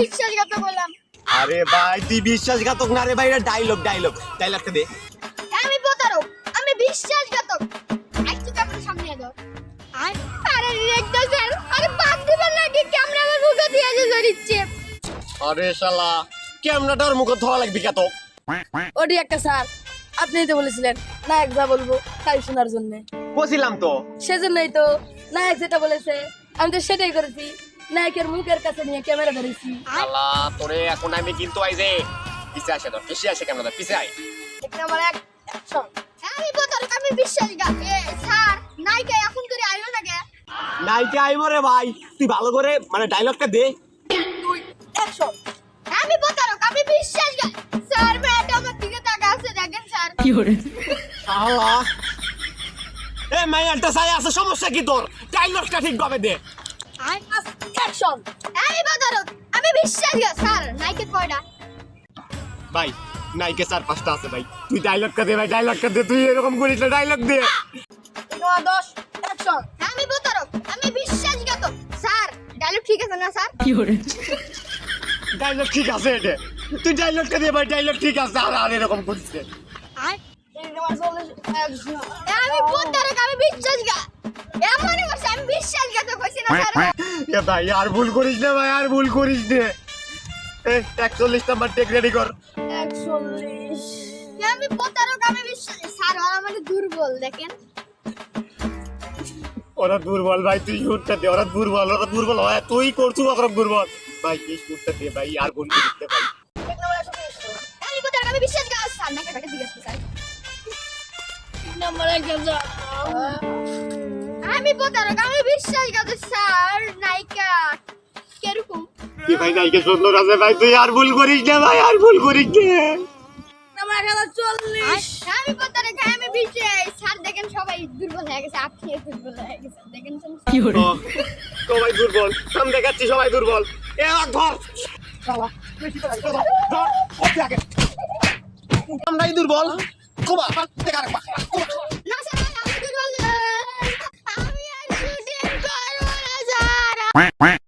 বিশ্বাসঘাতক বললাম আরে ভাই তুই বিশ্বাসঘাতক না রে ভাই এটা ডায়লগ ডায়লগ ডায়লগটা দে। আমি প্রতারক। আমি বিশ্বাসঘাতক। সামনে এলো আর স্যার আরে বাদ দিবেন নাকি ক্যামেরা আমার মুখে দিয়ে যে আরে শালা ক্যামেরাটা ওর মুখে লাগবে কত স্যার আপনিই তো বলেছিলেন নায়ক যা বলব তাই শোনার জন্য। বসিলাম তো। সেজন্যই তো নায়ক যেটা বলেছে আমি তো সেটাই করেছি। নায়কের মুখের কাছে নিয়ে ক্যামেরা ধরেছি। শালা তোরে এখন আমি কিন্তু আই যে পিছে আসে তো পিছে আসে ক্যামেরা পিছে আয়। এক নাম্বার এক অ্যাকশন আমি আমি বিশ্বাসঘাতক এ, স্যার নায়িকা এখন করে আইলো না কে নাইকে আইবো রে ভাই তুই ভালো করে মানে ডায়লগটা দে। দুই অ্যাকশন আমি প্রতারক আমি বিশ্বাসঘাতক স্যার ম্যাডাম আমার দিকে তাকা আছে দেখেন স্যার। শালা এ মাইয়ালটা সাই আছে সমস্যা কি তোর? ডায়লগটা ঠিক ভাবে দে অ্যাকশন আমি প্রতারক আমি বিশ্বাসঘাতক স্যার কয়টা ভাই নাইকে চার পাঁচটা আছে ভাই। তুই ডায়লগটা দে ভাই ডায়লগটা দে। তুই এরকম করিস না ডায়লগ দে। দশ অ্যাকশন আমি আমি স্যার ডায়লগ ঠিক আছে না স্যার? ডায়লগ ঠিক আছে এটা। তুই ডায়লগটা দে ভাই ডায়লগ ঠিক আছে। আর আর এরকম করিস না। আমি আমি এ ভাই আর ভুল করিস না ভাই আর ভুল করিস না। একচল্লিশ নাম্বার টেক রেডি কর। একচল্লিশ। আমি প্রতারক আমি বিশ্বাস। স্যার ওরা মানে দুর্বল দেখেন। ওরা দুর্বল ভাই তুই শুটটা দে ওরা দুর্বল ওরা দুর্বল হয়। তুই করছু ওরা দুর্বল। ভাই শুটটা দে ভাই আর ভুল করিস না ভাই। আমি প্রতারক আমি বিশ্বাসঘাতক স্যার? নাকি ব্যাটা জিজ্ঞেস স্যার নাম্বার এক হাজার আমি প্রতারক আমি বিশ্বাসঘাতক স্যার? নায়িকা কীরকম কি ভাই নাইকে সত্য রাজে ভাই তুই আর ভুল করিস না ভাই আর ভুল করিস না। আমার হলো চল্লিশ। আমি দেখেন সবাই দুর্বল হয়ে গেছে আপনি দুর্বল হয়ে গেছে দেখেন সবাই দুর্বল সাম দেখাচ্ছি সবাই দুর্বল। এ ধর। ধর দুর্বল। কোবা আর